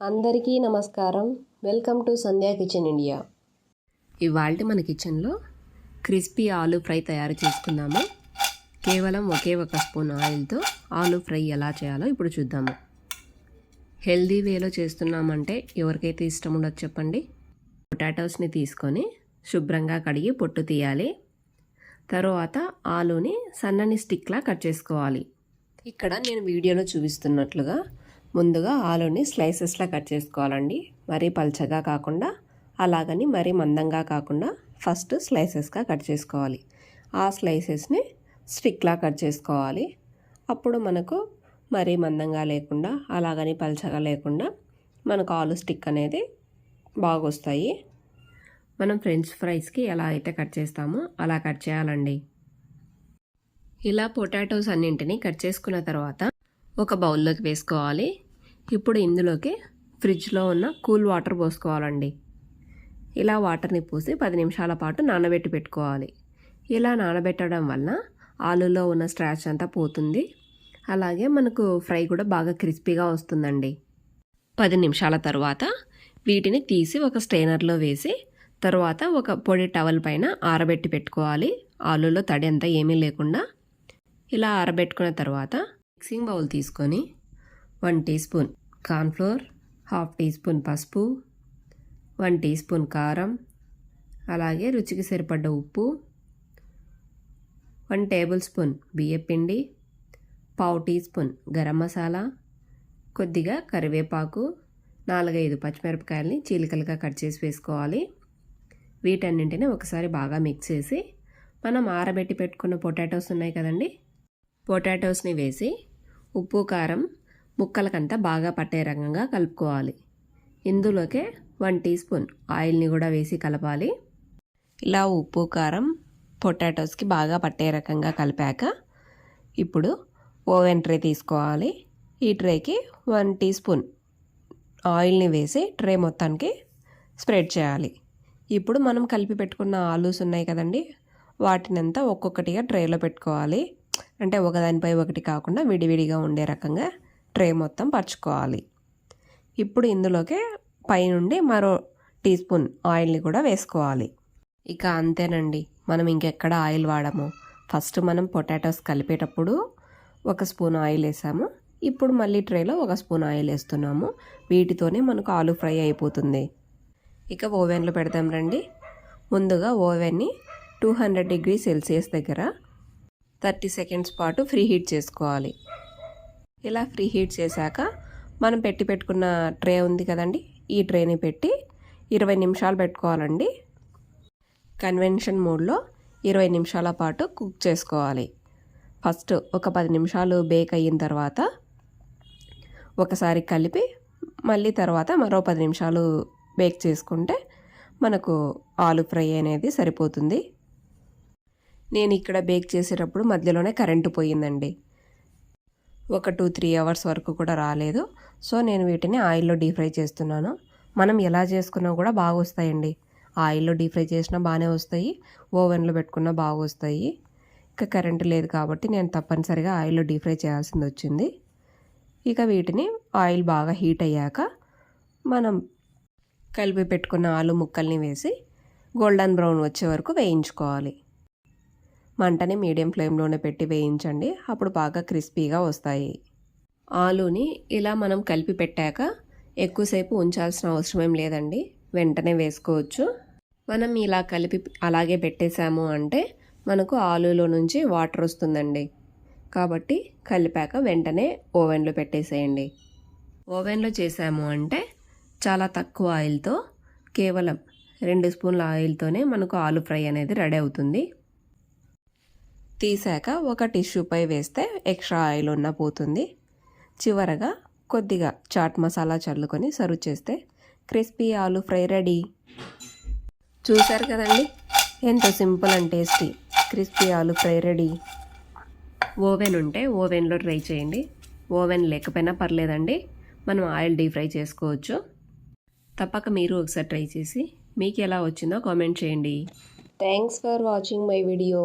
అందరికీ నమస్కారం. Welcome to Sandhya kitchen India. ఇవాళ మన కిచెన్లో క్రిస్పీ ఆలు ఫ్రై తయారు చేసుకుందాము. కేవలం ఒకే ఒక స్పూన్ ఆయిల్తో ఆలు ఫ్రై ఎలా చేయాలో ఇప్పుడు చూద్దాము. హెల్దీ వేలో చేస్తున్నామంటే ఎవరికైతే ఇష్టం ఉండదు చెప్పండి. పొటాటోస్ని తీసుకొని శుభ్రంగా కడిగి పొట్టు తీయాలి. తర్వాత ఆలుని సన్నని స్టిక్లా కట్ చేసుకోవాలి. ఇక్కడ నేను వీడియోలో చూపిస్తున్నట్లుగా ముందుగా ఆలుని స్లైసెస్లా కట్ చేసుకోవాలండి. మరీ పల్చగా కాకుండా అలాగని మరీ మందంగా కాకుండా ఫస్ట్ స్లైసెస్గా కట్ చేసుకోవాలి. ఆ స్లైసెస్ని స్టిక్లా కట్ చేసుకోవాలి. అప్పుడు మనకు మరీ మందంగా లేకుండా అలాగని పల్చగా లేకుండా మనకు ఆలు స్టిక్ అనేది బాగొస్తాయి. మనం ఫ్రెంచ్ ఫ్రైస్కి ఎలా అయితే కట్ చేస్తామో అలా కట్ చేయాలండి. ఇలా పొటాటోస్ అన్నింటినీ కట్ చేసుకున్న తర్వాత ఒక బౌల్లోకి వేసుకోవాలి. ఇప్పుడు ఇందులోకి ఫ్రిడ్జ్లో ఉన్న కూల్ వాటర్ పోసుకోవాలండి. ఇలా వాటర్ని పోసి పది నిమిషాల పాటు నానబెట్టి పెట్టుకోవాలి. ఇలా నానబెట్టడం వల్ల ఆలులో ఉన్న స్ట్రాచ్ అంతా పోతుంది. అలాగే మనకు ఫ్రై కూడా బాగా క్రిస్పీగా వస్తుందండి. పది నిమిషాల తర్వాత వీటిని తీసి ఒక స్టెయినర్లో వేసి తర్వాత ఒక పొడి టవల్ పైన ఆరబెట్టి పెట్టుకోవాలి. ఆలులో తడి అంతా ఏమీ లేకుండా. ఇలా ఆరబెట్టుకున్న తర్వాత మిక్సింగ్ బౌల్ తీసుకొని one teaspoon cornflour half teaspoon పసుపు వన్ టీ స్పూన్ కారం అలాగే రుచికి సరిపడ్డ ఉప్పు వన్ టేబుల్ స్పూన్ బియ్యపిండి పావు టీ స్పూన్ గరం మసాలా కొద్దిగా కరివేపాకు నాలుగైదు పచ్చిమిరపకాయలని చీలికలుగా కట్ చేసి వేసుకోవాలి. వీటన్నింటినీ ఒకసారి బాగా మిక్స్ చేసి మనం ఆరబెట్టి పెట్టుకున్న పొటాటోస్ ఉన్నాయి కదండి? పొటాటోస్ని వేసి ఉప్పు కారం ముక్కలకంతా బాగా పట్టే రకంగా కలుపుకోవాలి. ఇందులోకే వన్ టీ స్పూన్ ఆయిల్ని కూడా వేసి కలపాలి. ఇలా ఉప్పు కారం పొటాటోస్కి బాగా పట్టే రకంగా కలిపాక ఇప్పుడు ఓవెన్ ట్రే తీసుకోవాలి. ఈ ట్రేకి వన్ టీ స్పూన్ ఆయిల్ని వేసి ట్రే మొత్తానికి స్ప్రెడ్ చేయాలి. ఇప్పుడు మనం కలిపి పెట్టుకున్న ఆలూస్ ఉన్నాయి కదండి వాటినంతా ఒక్కొక్కటిగా ట్రేలో పెట్టుకోవాలి. అంటే ఒకదానిపై ఒకటి కాకుండా విడివిడిగా ఉండే రకంగా ట్రే మొత్తం పరుచుకోవాలి. ఇప్పుడు ఇందులోకి పైనుండి మరో టీ స్పూన్ ఆయిల్ని కూడా వేసుకోవాలి. ఇక అంతేనండి. మనం ఇంకెక్కడ ఆయిల్ వాడము? ఫస్ట్ మనం పొటాటోస్ కలిపేటప్పుడు ఒక స్పూన్ ఆయిల్ వేసాము. ఇప్పుడు మళ్ళీ ట్రేలో ఒక స్పూన్ ఆయిల్ వేస్తున్నాము. వీటితోనే మనకు ఆలు ఫ్రై అయిపోతుంది. ఇక ఓవెన్లో పెడతాం రండి. ముందుగా ఓవెన్ని టూ హండ్రెడ్ డిగ్రీ సెల్సియస్ దగ్గర థర్టీ సెకండ్స్ పాటు ఫ్రీ హీట్ చేసుకోవాలి. ఇలా ఫ్రీ హీట్ చేశాక మనం పెట్టి పెట్టుకున్న ట్రే ఉంది కదండి ఈ ట్రేని పెట్టి ఇరవై నిమిషాలు పెట్టుకోవాలండి. కన్వెన్షన్ మోడ్లో ఇరవై నిమిషాల పాటు కుక్ చేసుకోవాలి. ఫస్ట్ ఒక పది నిమిషాలు బేక్ అయిన తర్వాత ఒకసారి కలిపి మళ్ళీ తర్వాత మరో పది నిమిషాలు బేక్ చేసుకుంటే మనకు ఆలు ఫ్రై అనేది సరిపోతుంది. నేను ఇక్కడ బేక్ చేసేటప్పుడు మధ్యలోనే కరెంటు పోయిందండి. ఒక టూ త్రీ అవర్స్ వరకు కూడా రాలేదు. సో నేను వీటిని ఆయిల్లో డీప్ ఫ్రై చేస్తున్నాను. మనం ఎలా చేసుకున్నా కూడా బాగా వస్తాయండి ఆయిల్లో డీప్ ఫ్రై చేసినా బాగానే వస్తాయి. ఓవెన్లో పెట్టుకున్నా బాగా వస్తాయి ఇక కరెంటు లేదు కాబట్టి నేను తప్పనిసరిగా ఆయిల్లో డీప్ ఫ్రై చేయాల్సింది వచ్చింది. ఇక వీటిని ఆయిల్ బాగా హీట్ అయ్యాక మనం కలిపి పెట్టుకున్న ఆలు ముక్కల్ని వేసి గోల్డెన్ బ్రౌన్ వచ్చే వరకు వేయించుకోవాలి. మంటని మీడియం ఫ్లేమ్లోనే పెట్టి వేయించండి. అప్పుడు బాగా క్రిస్పీగా వస్తాయి. ఆలూని ఇలా మనం కలిపి పెట్టాక ఎక్కువసేపు ఉంచాల్సిన అవసరం ఏం లేదండి. వెంటనే వేసుకోవచ్చు. మనం ఇలా కలిపి అలాగే పెట్టేశాము అంటే మనకు ఆలులో నుంచి వాటర్ వస్తుందండి. కాబట్టి కలిపాక వెంటనే ఓవెన్లో పెట్టేసేయండి. ఓవెన్లో చేసాము అంటే చాలా తక్కువ ఆయిల్తో కేవలం రెండు స్పూన్ల ఆయిల్తోనే మనకు ఆలు ఫ్రై అనేది రెడీ అవుతుంది. తీసాక ఒక టిష్యూపై వేస్తే ఎక్స్ట్రా ఆయిల్ ఉన్న పోతుంది. చివరగా కొద్దిగా చాట్ మసాలా చల్లుకొని సర్వ్ చేస్తే క్రిస్పీ ఆలు ఫ్రై రెడీ. చూశారు కదండి? ఎంతో simple and tasty. Crispy aloo fry ready. Oven ఉంటే ఓవెన్లో ట్రై చేయండి. ఓవెన్ లేకపోయినా పర్లేదండి. మనం ఆయిల్ డీప్ ఫ్రై చేసుకోవచ్చు. తప్పక మీరు ఒకసారి ట్రై చేసి మీకు ఎలా వచ్చిందో కామెంట్ చేయండి. Thanks for watching my video.